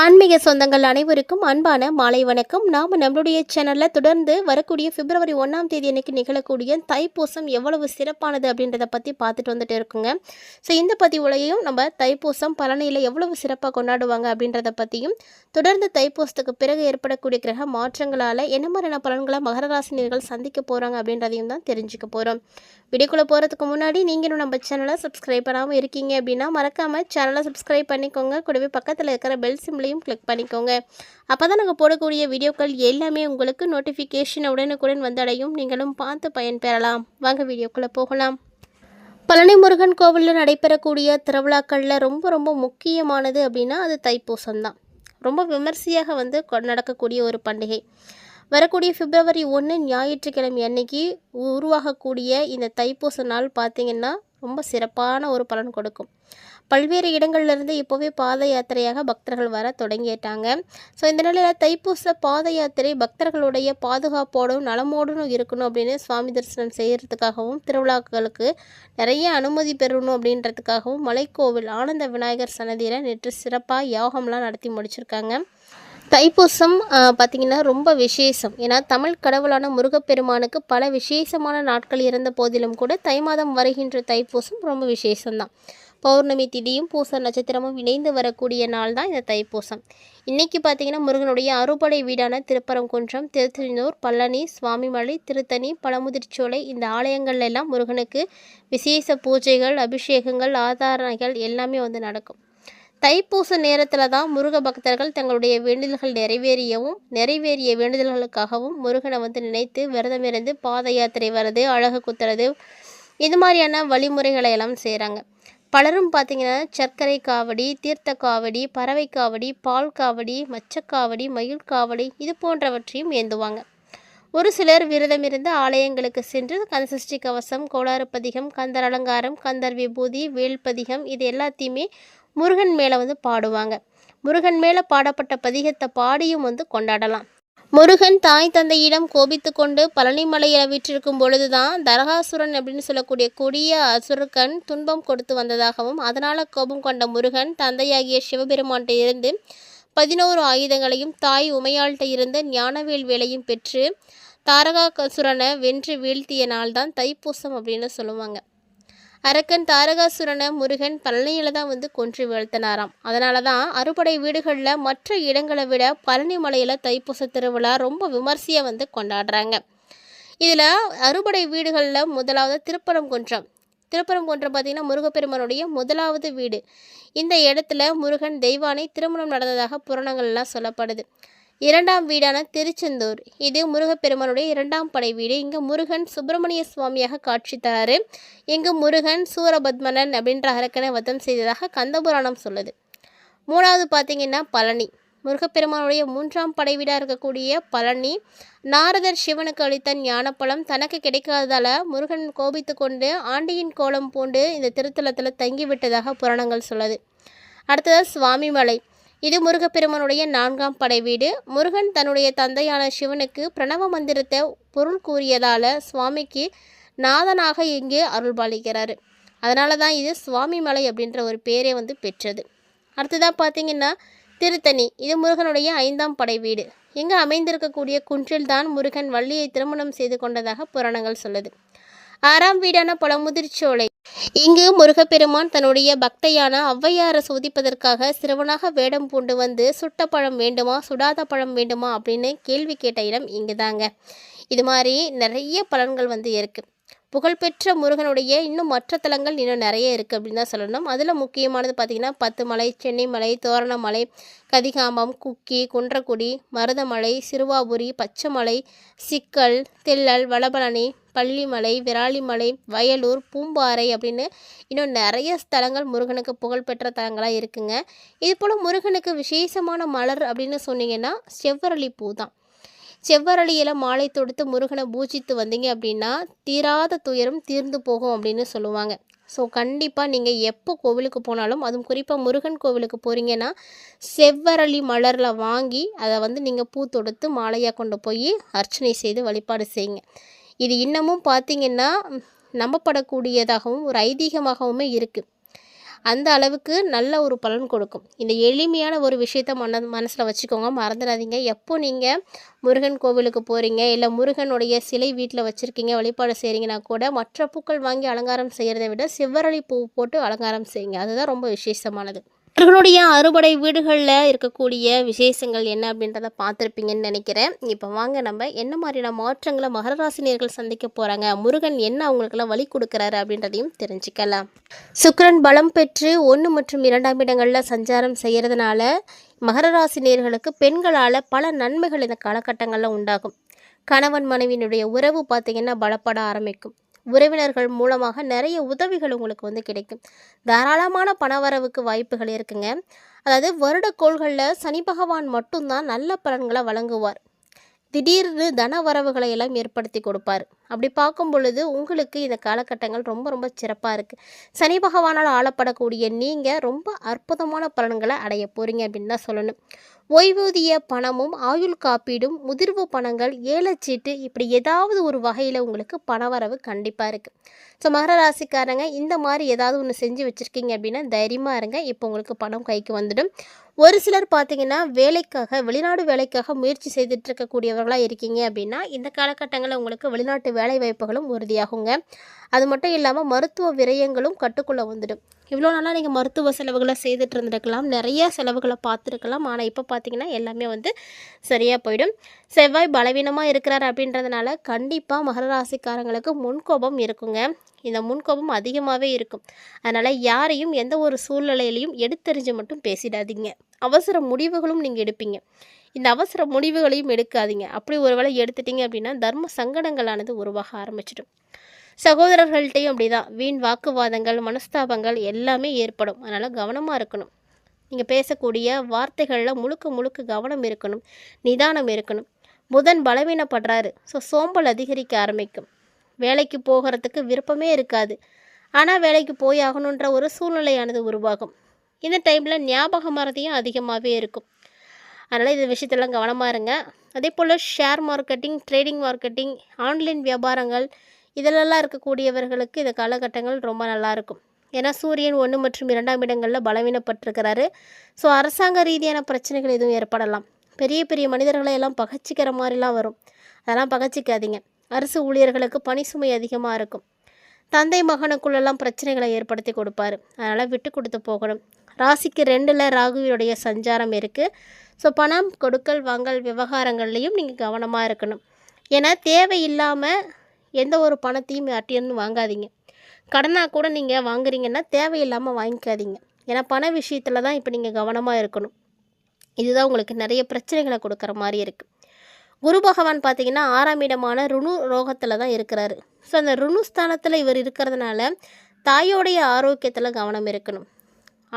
ஆன்மீக சொந்தங்கள் அனைவருக்கும் அன்பான மாலை வணக்கம். நாம் நம்மளுடைய சேனலில் தொடர்ந்து வரக்கூடிய பிப்ரவரி ஒன்றாம் தேதி அன்னைக்கு நிகழக்கூடிய தைப்பூசம் எவ்வளவு சிறப்பானது அப்படின்றத பற்றி பார்த்துட்டு வந்துட்டு இருக்குங்க. ஸோ இந்த பதிவுலையும் நம்ம தைப்பூசம் பழனியில் எவ்வளவு சிறப்பாக கொண்டாடுவாங்க அப்படின்றத பற்றியும் தொடர்ந்து தைப்பூசத்துக்கு பிறகு ஏற்படக்கூடிய கிரக மாற்றங்களால் என்ன மாதிரியான பலன்களை மகர ராசினியர்கள் சந்திக்க போகிறாங்க அப்படின்றதையும் தான் தெரிஞ்சுக்க போகிறோம் வீடியோக்குள்ளே போகிறதுக்கு முன்னாடி நீங்களும் நம்ம சேனலை சப்ஸ்கிரைப் பண்ணாமல் இருக்கீங்க அப்படின்னா மறக்காமல் சேனலை சப்ஸ்கிரைப் பண்ணிக்கோங்க. கூடவே பக்கத்தில் இருக்கிற பெல் சிம்லையும் கிளிக் பண்ணிக்கோங்க. அப்போ தான் நாங்கள் போடக்கூடிய வீடியோக்கள் எல்லாமே உங்களுக்கு நோட்டிஃபிகேஷன் உடனுக்குடன் வந்தடையும். நீங்களும் பார்த்து பயன்பெறலாம் வாங்க வீடியோக்குள்ளே போகலாம். பழனி முருகன் கோவிலில் நடைபெறக்கூடிய திருவிழாக்களில் ரொம்ப ரொம்ப முக்கியமானது அப்படின்னா அது தைப்பூசம் தான் ரொம்ப விமர்சையாக வந்து கொ- நடக்கக்கூடிய ஒரு பண்டிகை. வரக்கூடிய பிப்ரவரி ஒன்று ஞாயிற்றுக்கிழமை அன்னைக்கு உருவாகக்கூடிய இந்த தைப்பூச நாள் பார்த்திங்கன்னா ரொம்ப சிறப்பான ஒரு பலன் கொடுக்கும். பல்வேறு இடங்கள்லேருந்து இப்போவே பாத யாத்திரையாக பக்தர்கள் வர தொடங்கிட்டாங்க. ஸோ இந்த நிலையில் தைப்பூச பாத யாத்திரை பக்தர்களுடைய பாதுகாப்போடும் நலமோடும் இருக்கணும் அப்படின்னு சுவாமி தரிசனம் செய்கிறதுக்காகவும் திருவிழாக்களுக்கு நிறைய அனுமதி பெறணும் அப்படின்றதுக்காகவும் மலைக்கோவில் ஆனந்த விநாயகர் சன்னதியில் நேற்று சிறப்பாக யாகம்லாம் நடத்தி முடிச்சிருக்காங்க. தைப்பூசம் பார்த்திங்கன்னா ரொம்ப விசேஷம். ஏன்னா தமிழ் கடவுளான முருகப்பெருமானுக்கு பல விசேஷமான நாட்கள் இருந்த போதிலும் கூட தை மாதம் வருகின்ற தைப்பூசம் ரொம்ப விசேஷம்தான். பௌர்ணமி திதியும் பூச நட்சத்திரமும் இணைந்து வரக்கூடிய நாள் தான் இந்த தைப்பூசம். இன்னைக்கு பார்த்தீங்கன்னா முருகனுடைய அறுபடை வீடான திருப்பரங்குன்றம் திருத்தெந்தூர் பழனி சுவாமிமலை திருத்தணி பழமுதிர்ச்சோலை இந்த ஆலயங்கள்ல எல்லாம் முருகனுக்கு விசேஷ பூஜைகள் அபிஷேகங்கள் ஆதாரணைகள் எல்லாமே வந்து நடக்கும். தைப்பூச நேரத்தில் தான் முருக பக்தர்கள் தங்களுடைய வேண்டுதல்கள் நிறைவேறியவும் நிறைவேறிய வேண்டுதல்களுக்காகவும் முருகனை வந்து நினைத்து விரதமிருந்து பாத யாத்திரை வர்றது அழகு குத்துறது இது மாதிரியான வழிமுறைகளை எல்லாம் செய்கிறாங்க பலரும் பார்த்திங்கன்னா சர்க்கரை காவடி தீர்த்த காவடி பறவை காவடி பால் காவடி மச்சக்காவடி மயில் காவடி இது போன்றவற்றையும் ஏந்துவாங்க. ஒரு சிலர் விரதமிருந்து ஆலயங்களுக்கு சென்று கந்தசஷ்டி கவசம் கோளாறு பதிகம் கந்தர் அலங்காரம் கந்தர் விபூதி வேல்பதிகம் இது எல்லாத்தையுமே முருகன் மேலே வந்து பாடுவாங்க. முருகன் மேலே பாடப்பட்ட பதிகத்தை பாடியும் வந்து கொண்டாடலாம். முருகன் தாய் தந்தையிடம் கோபித்து கொண்டு பழனிமலையில் வீற்றிருக்கும் பொழுதுதான் தரகாசுரன் அப்படின்னு சொல்லக்கூடிய கொடிய அசுரக்கன் துன்பம் கொடுத்து வந்ததாகவும் அதனால் கோபம் கொண்ட முருகன் தந்தையாகிய சிவபெருமான்கிட்ட இருந்து பதினோரு ஆயுதங்களையும் தாய் உமையாள்கிட்ட இருந்து ஞானவேல் வேலையும் பெற்று தாரகாசுரனை வென்று வீழ்த்திய நாள் தான் தைப்பூசம் அப்படின்னு சொல்லுவாங்க. அரக்கன் தாரகாசுரனை முருகன் பழனியில் தான் வந்து கொன்று வீழ்த்தினாராம். அதனால தான் அறுபடை வீடுகளில் மற்ற இடங்களை விட பழனி மலையில் தைப்பூச திருவிழா ரொம்ப விமர்சையாக வந்து கொண்டாடுறாங்க. இதில் அறுபடை வீடுகளில் முதலாவது திருப்பரங்குன்றம் திருப்பரங்குன்றம் பார்த்திங்கன்னா முருகப்பெருமானுடைய முதலாவது வீடு. இந்த இடத்துல முருகன் தெய்வானை திருமணம் நடந்ததாக புராணங்கள்லாம் சொல்லப்படுது. இரண்டாம் வீடான திருச்செந்தூர். இது முருகப்பெருமானுடைய இரண்டாம் படை வீடு. இங்கே முருகன் சுப்பிரமணிய சுவாமியாக காட்சி தராரு. இங்கு முருகன் சூரபத்மனன் அப்படின்ற அரக்கனை வதம் செய்ததாக கந்தபுராணம் சொல்லுது. மூணாவது பார்த்தீங்கன்னா பழனி. முருகப்பெருமானுடைய மூன்றாம் படை வீடாக இருக்கக்கூடிய பழனி நாரதர் சிவனுக்கு அளித்த ஞானப்பழம் தனக்கு கிடைக்காததால் முருகன் கோபித்து கொண்டு ஆண்டியின் கோலம் பூண்டு இந்த திருத்தலத்தில் தங்கிவிட்டதாக புராணங்கள் சொல்லுது. அடுத்ததாக சுவாமிமலை. இது முருகப்பெருமனுடைய நான்காம் படை வீடு. முருகன் தன்னுடைய தந்தையான சிவனுக்கு பிரணவ மந்திரத்தை பொருள் கூறியதால சுவாமிக்கு நாதனாக இங்கு அருள்பாலிக்கிறார். அதனால தான் இது சுவாமி மலை அப்படின்ற ஒரு பேரே வந்து பெற்றது. அடுத்ததாக பார்த்தீங்கன்னா திருத்தணி. இது முருகனுடைய ஐந்தாம் படை வீடு. இங்கு அமைந்திருக்கக்கூடிய குன்றில் தான் முருகன் வள்ளியை திருமணம் செய்து கொண்டதாக புராணங்கள் சொல்லுது. ஆறாம் வீடான பழமுதிர்ச்சோலை. இங்கு முருகப்பெருமான் தன்னுடைய பக்தையான ஔவையாரை சோதிப்பதற்காக சிறுவனாக வேடம் பூண்டு வந்து சுட்ட பழம் வேண்டுமா சுடாத பழம் வேண்டுமா அப்படின்னு கேள்வி கேட்ட இடம் இங்கு தாங்க இது மாதிரி நிறைய பலன்கள் வந்து இருக்குது புகழ்பெற்ற முருகனுடைய இன்னும் மற்ற தலங்கள் இன்னும் நிறைய இருக்குது அப்படின்னு தான் சொல்லணும். அதில் முக்கியமானது பார்த்திங்கன்னா பத்து மலை சென்னை மலை தோரணமலை கதிகாம்பம் குக்கி குன்றக்குடி மருதமலை சிறுவாபுரி பச்சைமலை சிக்கல் தில்லல் வடபழனி பள்ளிமலை விராலிமலை வயலூர் பூம்பாறை அப்படின்னு இன்னும் நிறைய ஸ்தலங்கள் முருகனுக்கு புகழ்பெற்ற தலங்களாக இருக்குங்க. இது போல் முருகனுக்கு விசேஷமான மலர் அப்படின்னு சொன்னீங்கன்னா செவ்வரளி பூ தான். செவ்வரளியில் மாலை தொடுத்து முருகனை பூஜித்து வந்தீங்க அப்படின்னா தீராத துயரம் தீர்ந்து போகும் அப்படின்னு சொல்லுவாங்க. ஸோ கண்டிப்பாக நீங்கள் எப்போ கோவிலுக்கு போனாலும் அதுவும் குறிப்பாக முருகன் கோவிலுக்கு போகிறீங்கன்னா செவ்வரளி மலரில் வாங்கி அதை வந்து நீங்கள் பூ தொடுத்து மாலையாக கொண்டு போய் அர்ச்சனை செய்து வழிபாடு செய்யுங்க. இது இன்னமும் பார்த்தீங்கன்னா நம்பப்படக்கூடியதாகவும் ஒரு ஐதீகமாகவுமே இருக்குது அந்த அளவுக்கு நல்ல ஒரு பலன் கொடுக்கும். இந்த எளிமையான ஒரு விஷயத்த மன மனசில் வச்சுக்கோங்க. மறந்துடாதீங்க. எப்போ நீங்கள் முருகன் கோவிலுக்கு போகிறீங்க இல்லை முருகனுடைய சிலை வீட்டில் வச்சுருக்கீங்க வழிபாடு செய்கிறீங்கன்னா கூட மற்ற பூக்கள் வாங்கி அலங்காரம் செய்கிறத விட செவ்வரளி பூ போட்டு அலங்காரம் செய்யுங்க. அதுதான் ரொம்ப விசேஷமானது. இவர்களுடைய அறுபடை வீடுகளில் இருக்கக்கூடிய விசேஷங்கள் என்ன அப்படின்றத பார்த்துருப்பீங்கன்னு நினைக்கிறேன். இப்போ வாங்க நம்ம என்ன மாதிரியான மாற்றங்களை மகரராசினியர்கள் சந்திக்க போகிறாங்க முருகன் என்ன அவங்களுக்கெல்லாம் வழி கொடுக்குறாரு அப்படின்றதையும் தெரிஞ்சுக்கலாம். சுக்கரன் பலம் பெற்று ஒன்று மற்றும் இரண்டாம் இடங்களில் சஞ்சாரம் செய்கிறதுனால மகர ராசினியர்களுக்கு பெண்களால் பல நன்மைகள் இந்த காலகட்டங்களில் உண்டாகும். கணவன் மனைவியினுடைய உறவு பார்த்திங்கன்னா பலப்பட ஆரம்பிக்கும். உறவினர்கள் மூலமாக நிறைய உதவிகள் உங்களுக்கு வந்து கிடைக்கும். தாராளமான பணவரவுக்கு வாய்ப்புகள் இருக்குங்க. அதாவது வருடக்கோள்களில் சனி பகவான் மட்டும்தான் நல்ல பலன்களை வழங்குவார். திடீர்னு தன வரவுகளை எல்லாம் ஏற்படுத்தி கொடுப்பார். அப்படி பார்க்கும் பொழுது உங்களுக்கு இந்த காலகட்டங்கள் ரொம்ப ரொம்ப சிறப்பாக இருக்குது சனி பகவானால் ஆளப்படக்கூடிய நீங்கள் ரொம்ப அற்புதமான பலன்களை அடைய போகிறீங்க அப்படின்னு தான் சொல்லணும். ஓய்வூதிய பணமும் ஆயுள் காப்பீடும் முதிர்வு பணங்கள் ஏலச்சீட்டு இப்படி ஏதாவது ஒரு வகையில் உங்களுக்கு பணவரவு கண்டிப்பாக இருக்குது ஸோ மகர ராசிக்காரங்க இந்த மாதிரி ஏதாவது ஒன்று செஞ்சு வச்சுருக்கீங்க அப்படின்னா தைரியமாக இருங்க. இப்போ உங்களுக்கு பணம் கைக்கு வந்துடும். ஒரு சிலர் பார்த்தீங்கன்னா வேலைக்காக வெளிநாடு வேலைக்காக முயற்சி செய்துட்டு இருக்கக்கூடியவர்களாக இருக்கீங்க அப்படின்னா இந்த காலகட்டங்களில் உங்களுக்கு வெளிநாட்டு வேலை வாய்ப்புகளும் உறுதியாகுங்க. அது மட்டும் இல்லாமல் மருத்துவ விரயங்களும் கட்டுக்குள்ளே வந்துடும். இவ்வளோ நாளாக நீங்கள் மருத்துவ செலவுகளை செய்துட்டு இருந்திருக்கலாம் நிறைய செலவுகளை பார்த்துருக்கலாம். ஆனால் இப்போ பார்த்தீங்கன்னா எல்லாமே வந்து சரியாக போயிடும். செவ்வாய் பலவீனமாக இருக்கிறார் அப்படின்றதுனால கண்டிப்பாக மகர ராசிக்காரங்களுக்கு முன்கோபம் இருக்குங்க. இந்த முன்கோபம் அதிகமாகவே இருக்கும். அதனால் யாரையும் எந்த ஒரு சூழ்நிலையிலையும் எடுத்தறிஞ்சு மட்டும் பேசிடாதீங்க. அவசர முடிவுகளும் நீங்கள் எடுப்பீங்க. இந்த அவசர முடிவுகளையும் எடுக்காதீங்க. அப்படி ஒருவேளை எடுத்துட்டீங்க அப்படின்னா தர்ம சங்கடங்களானது உருவாக ஆரம்பிச்சிடும். சகோதரர்கள்ட்டையும் அப்படி தான் வீண் வாக்குவாதங்கள் மனஸ்தாபங்கள் எல்லாமே ஏற்படும். அதனால் கவனமாக இருக்கணும். நீங்கள் பேசக்கூடிய வார்த்தைகளில் முழுக்க முழுக்க கவனம் இருக்கணும். நிதானம் இருக்கணும். புதன் பலவீனப்படுறாரு. ஸோ சோம்பல் அதிகரிக்க ஆரம்பிக்கும். வேலைக்கு போகிறதுக்கு விருப்பமே இருக்காது. ஆனால் வேலைக்கு போய் ஆகணுன்ற ஒரு சூழ்நிலையானது உருவாகும். இந்த டைமில் ஞாபக மறதியும் அதிகமாகவே இருக்கும். அதனால் இந்த விஷயத்தெல்லாம் கவனமாக இருங்க. அதே போல் share marketing trading marketing online வியாபாரங்கள் இதிலெல்லாம் இருக்கக்கூடியவர்களுக்கு இந்த காலகட்டங்கள் ரொம்ப நல்லாயிருக்கும் ஏன்னா சூரியன் ஒன்று மற்றும் இரண்டாம் இடங்களில் பலவீனப்பட்டிருக்கிறாரு. ஸோ அரசாங்க ரீதியான பிரச்சனைகள் எதுவும் ஏற்படலாம். பெரிய பெரிய மனிதர்களை எல்லாம் பகச்சிக்கிற மாதிரிலாம் வரும். அதெல்லாம் பகச்சிக்காதீங்க. அரசு ஊழியர்களுக்கு பணி சுமை அதிகமாக இருக்கும். தந்தை மகனுக்குள்ளெல்லாம் பிரச்சனைகளை ஏற்படுத்தி கொடுப்பாரு. அதனால் விட்டு கொடுத்து போகணும். ராசிக்கு ரெண்டில் ராகுவினுடைய சஞ்சாரம் இருக்குது ஸோ பணம் கொடுக்கல் வாங்கல் விவகாரங்கள்லேயும் நீங்கள் கவனமாக இருக்கணும். ஏன்னா தேவையில்லாமல் எந்த ஒரு பணத்தையும் யார்ட்டையும் வாங்காதீங்க. கடனாக கூட நீங்கள் வாங்குறீங்கன்னா தேவையில்லாமல் வாங்கிக்காதீங்க. ஏன்னா பண விஷயத்தில் தான் இப்போ நீங்கள் கவனமாக இருக்கணும். இதுதான் உங்களுக்கு நிறைய பிரச்சனைகளை கொடுக்குற மாதிரி இருக்குது குரு பகவான் பார்த்தீங்கன்னா ஆறாம் இடமான ருணு ரோகத்தில் தான் இருக்கிறாரு. ஸோ அந்த ருணு ஸ்தானத்தில் இவர் இருக்கிறதுனால தாயோடைய ஆரோக்கியத்தில் கவனம் இருக்கணும்.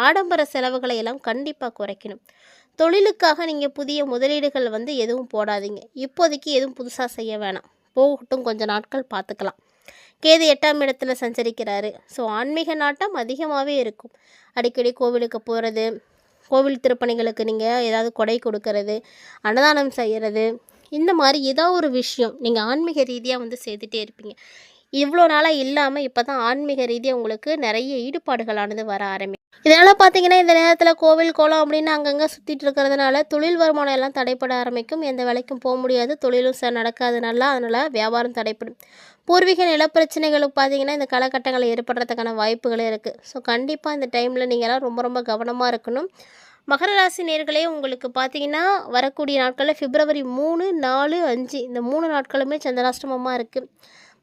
ஆடம்பர செலவுகளை எல்லாம் கண்டிப்பாக குறைக்கணும். தொழிலுக்காக நீங்கள் புதிய முதலீடுகள் வந்து எதுவும் போடாதீங்க. இப்போதைக்கு எதுவும் புதுசாக செய்ய வேணாம். போகட்டும் கொஞ்சம் நாட்கள் பார்த்துக்கலாம். கேது எட்டாம் இடத்துல சஞ்சரிக்கிறாரு. ஸோ ஆன்மீக நாட்டம் அதிகமாகவே இருக்கும். அடிக்கடி கோவிலுக்கு போகிறது கோவில் திருப்பணிகளுக்கு நீங்கள் ஏதாவது கொடை கொடுக்கறது அன்னதானம் செய்கிறது இந்த மாதிரி ஏதோ ஒரு விஷயம் நீங்கள் ஆன்மீக ரீதியாக வந்து செய்துகிட்டே இருப்பீங்க. இவ்வளோ நாளாக இல்லாமல் இப்போ தான் ஆன்மீக ரீதியாக உங்களுக்கு நிறைய ஈடுபாடுகளானது வர ஆரம்பிக்கும் இதனால் பார்த்தீங்கன்னா இந்த நேரத்தில் கோவில் கோலம் அப்படின்னு அங்கங்கே சுற்றிட்டு இருக்கிறதுனால தொழில் வருமானம் எல்லாம் தடைப்பட ஆரம்பிக்கும். எந்த வேலைக்கும் போக முடியாது. தொழிலும் சார் நடக்காது நல்லா. அதனால் வியாபாரம் தடைப்படும். பூர்வீக நிலப்பிரச்சனைகளுக்கு பார்த்தீங்கன்னா இந்த காலகட்டங்களில் ஏற்படுறதுக்கான வாய்ப்புகளே இருக்குது ஸோ கண்டிப்பாக இந்த டைமில் நீங்கள்லாம் ரொம்ப ரொம்ப கவனமாக இருக்கணும். மகர ராசி நேர்களே உங்களுக்கு பார்த்தீங்கன்னா வரக்கூடிய நாட்களில் பிப்ரவரி மூணு நாலு அஞ்சு இந்த மூணு நாட்களுமே சந்திராஷ்டமமாக இருக்குது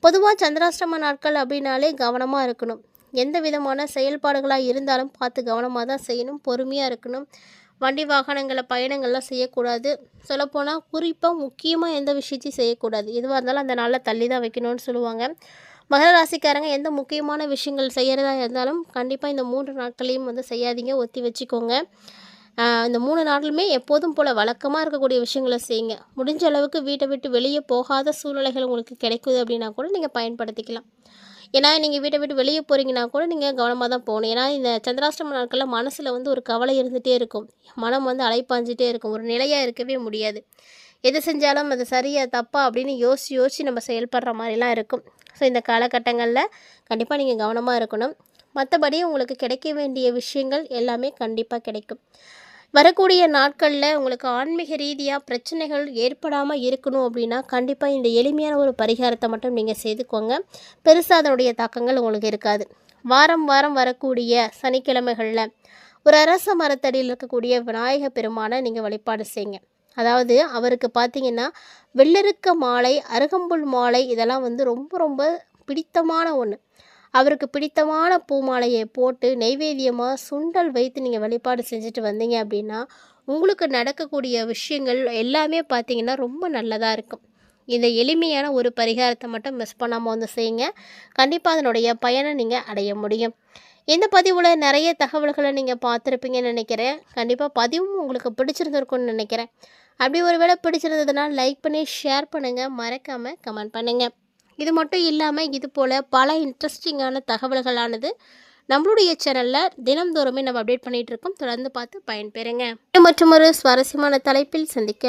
பொதுவாக சந்திராஷ்டம நாட்கள் அப்படின்னாலே கவனமாக இருக்கணும். எந்த விதமான செயல்பாடுகளாக இருந்தாலும் பார்த்து கவனமாக தான் செய்யணும். பொறுமையாக இருக்கணும். வண்டி வாகனங்களை பயணங்கள்லாம் செய்யக்கூடாது. சொல்லப்போனால் குறிப்பாக முக்கியமாக எந்த விஷயத்தையும் செய்யக்கூடாது. எதுவாக இருந்தாலும் அந்த நாளில் தள்ளி தான் வைக்கணும்னு சொல்லுவாங்க. மகர ராசிக்காரங்க எந்த முக்கியமான விஷயங்கள் செய்கிறதா இருந்தாலும் கண்டிப்பாக இந்த மூன்று நாட்களையும் வந்து செய்யாதீங்க. ஒத்தி வச்சுக்கோங்க. இந்த மூணு நாட்களுமே எப்போதும் போல் வழக்கமாக இருக்கக்கூடிய விஷயங்களை செய்யுங்க. முடிஞ்ச அளவுக்கு வீட்டை விட்டு வெளியே போகாத சூழ்நிலைகள் உங்களுக்கு கிடைக்குது அப்படின்னா கூட நீங்கள் பயன்படுத்திக்கலாம். ஏன்னா நீங்கள் வீட்டை விட்டு வெளியே போகிறீங்கன்னா கூட நீங்கள் கவனமாக தான் போகணும். ஏன்னா இந்த சந்திராஷ்டம நாட்களில் மனசில் வந்து ஒரு கவலை இருந்துகிட்டே இருக்கும். மனம் வந்து அலைப்பாஞ்சிட்டே இருக்கும். ஒரு நிலையாக இருக்கவே முடியாது. எது செஞ்சாலும் அது சரியா தப்பா அப்படின்னு யோசித்து யோசித்து நம்ம செயல்படுற மாதிரிலாம் இருக்கும். ஸோ இந்த காலகட்டங்களில் கண்டிப்பாக நீங்கள் கவனமாக இருக்கணும். மற்றபடி உங்களுக்கு கிடைக்க வேண்டிய விஷயங்கள் எல்லாமே கண்டிப்பாக கிடைக்கும். வரக்கூடிய நாட்களில் உங்களுக்கு ஆன்மீக ரீதியாக பிரச்சனைகள் ஏற்படாமல் இருக்கணும் அப்படின்னா கண்டிப்பாக இந்த எளிமையான ஒரு பரிகாரத்தை மட்டும் நீங்கள் செய்துக்கோங்க. பெருசாக அதனுடைய தாக்கங்கள் உங்களுக்கு இருக்காது. வாரம் வாரம் வரக்கூடிய சனிக்கிழமைகளில் ஒரு அரச மரத்தடியில் இருக்கக்கூடிய விநாயக பெருமானை நீங்கள் வழிபாடு செய்யுங்க. அதாவது அவருக்கு பார்த்தீங்கன்னா வெள்ளருக்க மாலை அருகம்புல் மாலை இதெல்லாம் வந்து ரொம்ப ரொம்ப பிடித்தமான ஒன்று அவருக்கு பிடித்தமான பூ மாலையை போட்டு நெய்வேத்தியமாக சுண்டல் வைத்து நீங்கள் வழிபாடு செஞ்சுட்டு வந்தீங்க அப்படின்னா உங்களுக்கு நடக்கக்கூடிய விஷயங்கள் எல்லாமே பார்த்தீங்கன்னா ரொம்ப நல்லதாக இருக்கும். இந்த எளிமையான ஒரு பரிகாரத்தை மட்டும் மிஸ் பண்ணாமல் வந்து செய்யுங்க. கண்டிப்பாக அதனுடைய பயனை நீங்கள் அடைய முடியும். இந்த பதிவில் நிறைய தகவல்களை நீங்கள் பார்த்துருப்பீங்கன்னு நினைக்கிறேன். கண்டிப்பாக பதிவும் உங்களுக்கு பிடிச்சிருந்துருக்கும்னு நினைக்கிறேன். அப்படி ஒரு வேளை பிடிச்சிருந்ததுன்னா லைக் பண்ணி ஷேர் பண்ணுங்கள் மறக்காமல் கமெண்ட் பண்ணுங்கள் இது மட்டும் இல்லாமல் இது போல் பல இன்ட்ரெஸ்டிங்கான தகவல்களானது நம்மளுடைய சேனலில் தினம்தோறுமே நம்ம அப்டேட் பண்ணிகிட்டு இருக்கோம். தொடர்ந்து பார்த்து பயன்பெறுங்க. மற்றும் ஒரு சுவாரஸ்யமான தலைப்பில் சந்திக்க